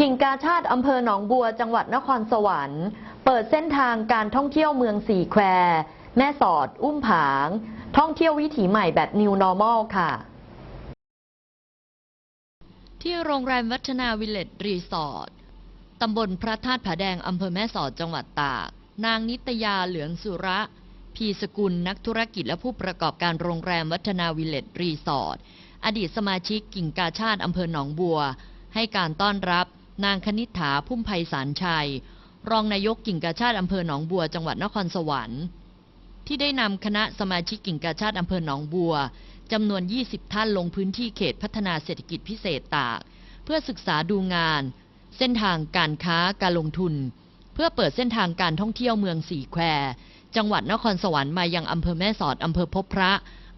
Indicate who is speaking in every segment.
Speaker 1: กิ่งกาชาติอำเภอหนองบัวจังหวัดนครสวรรค์ เปิดเส้นทางการท่องเที่ยวเมืองสี่แคว แม่สอด อุ้มผาง ท่องเที่ยววิถีใหม่แบบ New Normal ค่ะ
Speaker 2: ที่โรงแรมวัฒนาวิลเลจรีสอร์ทตำบลพระธาตุผาแดงอำเภอแม่สอดจังหวัดตาก นางนิตยาเหลืองสุระ พีสกุลนักธุรกิจและผู้ประกอบการโรงแรมวัฒนาวิลเลจรีสอร์ทอดีตสมาชิกกิ่งกาชาติอำเภอหนองบัว ให้การต้อนรับ นางคณิษฐาพุ่มไพศาลชัย รองนายกกิ่งกาชาติอำเภอหนองบัวจังหวัดนครสวรรค์ที่ได้นำคณะสมาชิกกิ่งกาชาติอำเภอหนองบัวจำนวน 20 ท่านลงพื้นที่เขตพัฒนาเศรษฐกิจพิเศษตาก เพื่อศึกษาดูงาน เส้นทางการค้าการลงทุน เพื่อเปิดเส้นทางการท่องเที่ยวเมืองสี่แควจังหวัดนครสวรรค์มายังอำเภอแม่สอดอำเภอพบพระ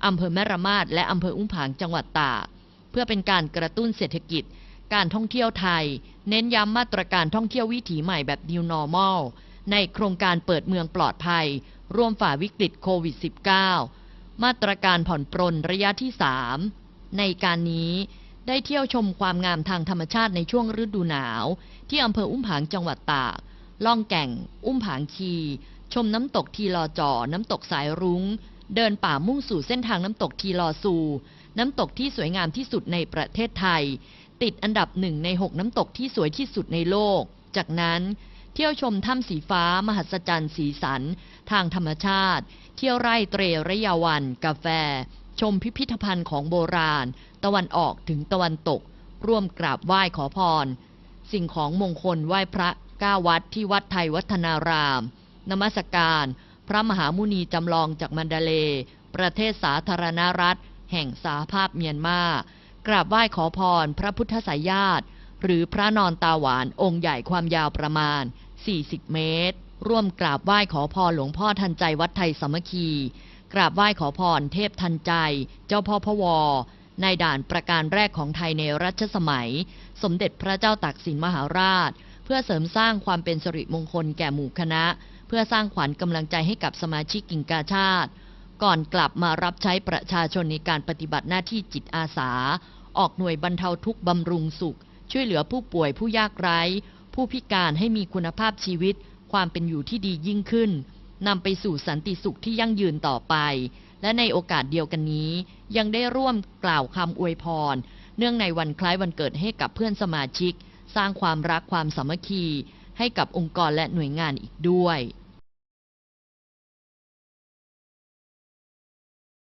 Speaker 2: อำเภอแม่ระมาดและอำเภออุ้มผางจังหวัดตากเพื่อเป็นการกระตุ้นเศรษฐกิจ การท่องเที่ยวไทย เน้นย้ำมาตรการท่องเที่ยววิถีใหม่แบบ New Normal ในโครงการเปิดเมืองปลอดภัย ร่วมฝ่าวิกฤตโควิด -19 มาตรการผ่อนปรนระยะที่ 3 ในการนี้ได้เที่ยวชมความงามทางธรรมชาติในช่วงฤดูหนาว ที่อำเภออุ้มผางจังหวัดตาก ล่องแก่ง อุ้มผางชีชมน้ำตกทีลอจอ น้ำตกสายรุง้ง เดินป่ามุ่งสู่เส้นทางน้ำตกทีลอซู น้ำตกที่สวยงามที่สุดในประเทศไทย ติดอันดับหนึ่งในหกน้ำตกที่สวยที่สุดในโลก จากนั้นเที่ยวชมถ้ำสีฟ้า มหัศจรรย์สีสัน ทางธรรมชาติ เที่ยวไร่เตรระยาวัน กาแฟ ชมพิพิธภัณฑ์ของโบราณ ตะวันออกถึงตะวันตก ร่วมกราบไหว้ขอพร สิ่งของมงคลไหว้พระก้าวัดที่วัดไทยวัฒนาราม นมัสการ พระมหามุนีจำลองจากมันดาเล ประเทศสาธารณรัฐ แห่งสาภาพเมียนมา กราบไหว้ขอพรพระพุทธสายญาติ หรือพระนอนตาหวานองค์ใหญ่ความยาวประมาณ 40 เมตร ร่วมกราบไหว้ขอพรหลวงพ่อทันใจวัดไทยสามัคคี กราบไหว้ขอพรเทพทันใจ เจ้าพ่อพวอในด่านประการแรกของไทยในรัชสมัย สมเด็จพระเจ้าตากสินมหาราช เพื่อเสริมสร้างความเป็นสิริมงคลแก่หมู่คณะ เพื่อสร้างขวัญกำลังใจให้กับสมาชิกกิ่งกาชาติ ก่อนกลับมารับใช้ประชาชนในการปฏิบัติหน้าที่จิตอาสา ออกหน่วยบรรเทาทุกข์บำรุงสุข ช่วยเหลือผู้ป่วยผู้ยากไร้ ผู้พิการให้มีคุณภาพชีวิต ความเป็นอยู่ที่ดียิ่งขึ้นนำไปสู่สันติสุขที่ยั่งยืนต่อไป และในโอกาสเดียวกันนี้ ยังได้ร่วมกล่าวคำอวยพร เนื่องในวันคล้ายวันเกิดให้กับเพื่อนสมาชิก สร้างความรักความสามัคคี ให้กับองค์กรและหน่วยงานอีกด้วย